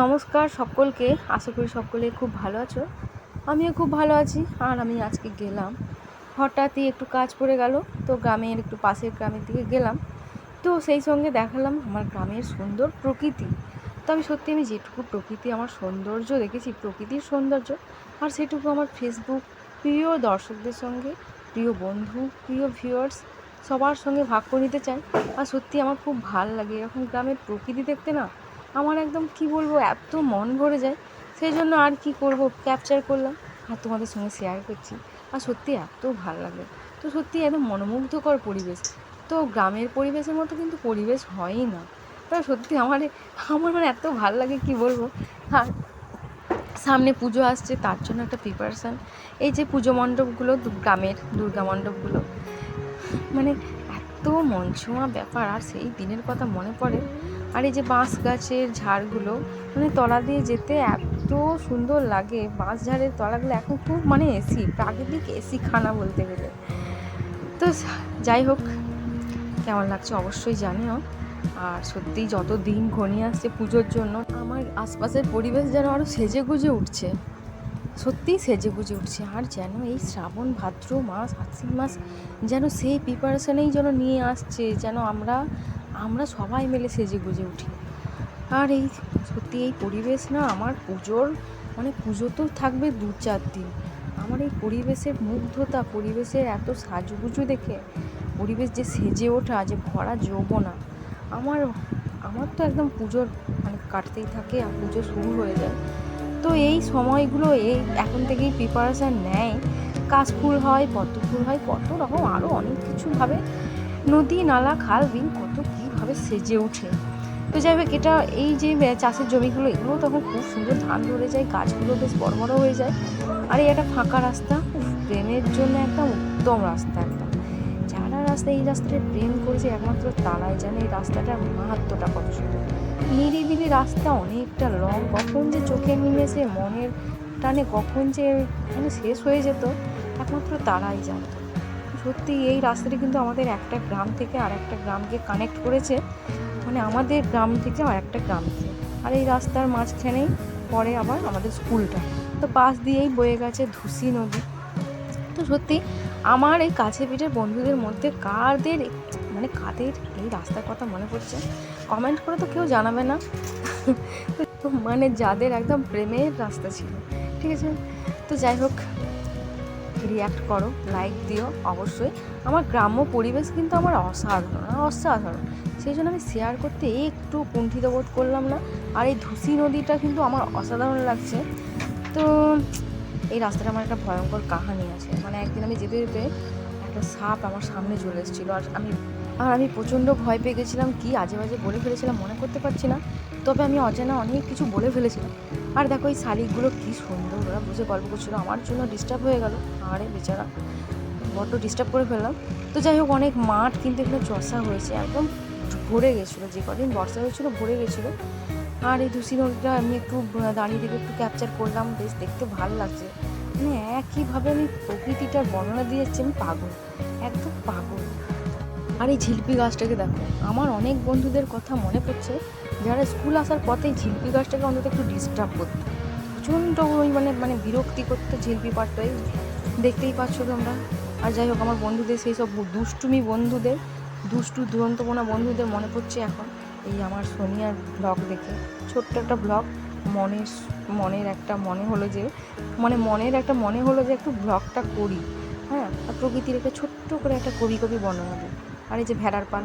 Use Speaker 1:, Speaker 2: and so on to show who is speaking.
Speaker 1: নমস্কার সকলকে, আশা করি সকলে খুব ভালো আছো। আমিও খুব ভালো আছি, আর আমি আজকে গেলাম। হঠাৎই একটু কাজ পড়ে গেল, তো গ্রামের একটু পাশের গ্রামের দিকে গেলাম। তো সেই সঙ্গে দেখালাম আমার গ্রামের সুন্দর প্রকৃতি। তো আমি সত্যি আমি যেটুকু প্রকৃতি, আমার সৌন্দর্য দেখেছি, প্রকৃতির সৌন্দর্য, আর সেটুকু আমার ফেসবুক প্রিয় দর্শকদের সঙ্গে, প্রিয় বন্ধু, প্রিয় ভিউয়ার্স সবার সঙ্গে ভাগ করে নিতে চাই। আর সত্যি আমার খুব ভালো লাগে, এরকম গ্রামের প্রকৃতি দেখতে না আমার একদম, কি বলব, এত মন ভরে যায়। সেই জন্য আর কি করব ক্যাপচার করলাম। আর তোমাদের সঙ্গে শেয়ার করছি। আর সত্যি এত ভালো লাগে। তো সত্যি একদম মনোমুগ্ধকর পরিবেশ। তো গ্রামের পরিবেশের মতো কিন্তু পরিবেশ হয়ই না। তা সত্যি আমার আমার মানে এত ভালো লাগে, কি বলব। আর সামনে পুজো আসছে, তার জন্য একটা প্রিপারেশান এই যে পুজো মণ্ডপগুলো, গ্রামের দুর্গা মণ্ডপগুলো। মানে এত মন ছোঁয়া ব্যাপার, আর সেই দিনের কথা মনে পড়ে? আর এই যে বাঁশ গাছের ঝাড়গুলো মানে তলা দিয়ে যেতে এত সুন্দর লাগে। বাঁশ ঝাড়ের তলাগুলো এখন খুব মানে এসি প্রাকৃতিক এসি খানা বলতে গেলে। তো যাই হোক, কেমন লাগছে অবশ্যই জানিও। আর সত্যিই যত দিন ঘনিয়ে আসছে পুজোর জন্য, আমার আশপাশের পরিবেশ যেন আরও সেজে গুজে উঠছে। সত্যিই সেজে গুজে উঠছে। আর যেন এই শ্রাবণ ভাদ্র মাস, আশ্বিন মাস যেন সেই প্রিপারেশনেই যেন নিয়ে আসছে, যেন আমরা আমরা সবাই মিলে সেজে গুজে উঠি। আর এই সত্যি এই পরিবেশ না আমার পুজোর মানে পুজো তো থাকবে দু চার দিন। আমার এই পরিবেশের মুগ্ধতা, পরিবেশের এত সাজুগুজু দেখে, পরিবেশ যে সেজে ওঠা, যে ভরা যৌবনা, আমার আমার তো একদম পুজোর মানে কাটতেই থাকে আর পুজো শুরু হয়ে যায়। তো এই সময়গুলো এই এখন থেকেই প্রিপারেশান নেয়। কাশফুল হয় পদ্ম ফুল হয়, কত রকম আরও অনেক কিছুভাবে নদী, নালা, খাল, বিল, কত কীভাবে সেজে ওঠে। তো যাই হোক, এটা এই যে চাষের জমিগুলো এগুলো তখন খুব সুন্দর ধান ধরে যায়, গাছগুলো বেশ বড় বড় হয়ে যায়। আর এই একটা ফাঁকা রাস্তা প্রেমের জন্য একটা উত্তম রাস্তা একটা। রাস্তা এই রাস্তাটা প্রেম করেছে একমাত্র তারাই জানে এই রাস্তাটার মাহাত্মটা কত সুন্দর। নিরিবিলি রাস্তা অনেকটা লং কখন যে চোখের নিমেষে মনের টানে কখন যে মানে শেষ হয়ে যেত, একমাত্র তারাই জানতো। সত্যি, এই রাস্তাটি কিন্তু আমাদের একটা গ্রাম থেকে আর একটা গ্রামকে কানেক্ট করেছে। মানে আমাদের গ্রাম থেকে আর একটা গ্রামকে। আর এই রাস্তার মাঝখানেই পরে আবার আমাদের স্কুলটা। তো পাশ দিয়েই বয়ে গেছে ধুসি নদী। তো সত্যি আমার এই কাছে পিঠের বন্ধুদের মধ্যে কাদের মানে কাদের এই রাস্তার কথা মনে পড়ছে? কমেন্ট করে তো কেউ জানাবে না। মানে যাদের একদম প্রেমের রাস্তা ছিল। ঠিক আছে? তো যাই হোক রিয়াক্ট করো লাইক দিও অবশ্যই। আমার গ্রাম্য পরিবেশ কিন্তু আমার অসাধারণ অসাধারণ। সেই জন্য আমি শেয়ার করতে একটু কুণ্ঠিত বোধ করলাম না। আর এই ধুসি নদীটা কিন্তু আমার অসাধারণ লাগছে। তো এই রাস্তাটা আমার একটা ভয়ঙ্কর কাহানি আছে। মানে একদিন আমি যেতে যেতে একটা সাপ আমার সামনে চলে এসেছিল আর আমি আর আমি প্রচণ্ড ভয় পেয়ে গেছিলাম, কি আজে বাজে বলে ফেলেছিলাম মনে করতে পারছি না। তবে আমি অজানা অনেক কিছু বলে ফেলেছিলাম। আর দেখো এই শালিকগুলো কী সুন্দর, ওরা বুঝে গল্প করছিল, আমার জন্য ডিস্টার্ব হয়ে গেল। আরে বেচারা, বড্ড ডিস্টার্ব করে ফেললাম। তো যাই হোক, অনেক মাঠ কিন্তু এখানে চষা হয়েছে, একদম ভরে গেছিল, যে কদিন বর্ষা হয়েছিল ভরে গেছিল। আর এই দুসি নদীটা আমি একটু দাঁড়িয়ে থেকে একটু ক্যাপচার করলাম, বেশ দেখতে ভালো লাগছে। মানে একইভাবে আমি প্রকৃতিটার বর্ণনা দিয়ে যাচ্ছি আমি পাগল, একদম পাগল। আর এই ঝিলপি গাছটাকে দেখো, আমার অনেক বন্ধুদের কথা মনে পড়ছে, যারা স্কুল আসার পথে ঝিলপি গাছটাকে অন্তত একটু ডিস্টার্ব করতো। প্রচণ্ড ওই মানে মানে বিরক্তি করতো ঝিলপি পাড়টাই দেখতেই পাচ্ছ তোমরা। আর যাই হোক, আমার বন্ধুদের, সেই সব দুষ্টুমি বন্ধুদের, দুষ্টু, দুরন্তপনা বন্ধুদের মনে পড়ছে এখন। এই আমার সোনিয়ার ব্লগ দেখে। ছোট্ট একটা ব্লগ মনের মনের একটা মনে হলো যে মানে মনের একটা মনে হলো যে একটু ব্লগটা করি হ্যাঁ? আর প্রকৃতির একটা ছোট্ট করে একটা কবি কবি বর্ণনা দিই। আর এই যে ভেড়ার পাল।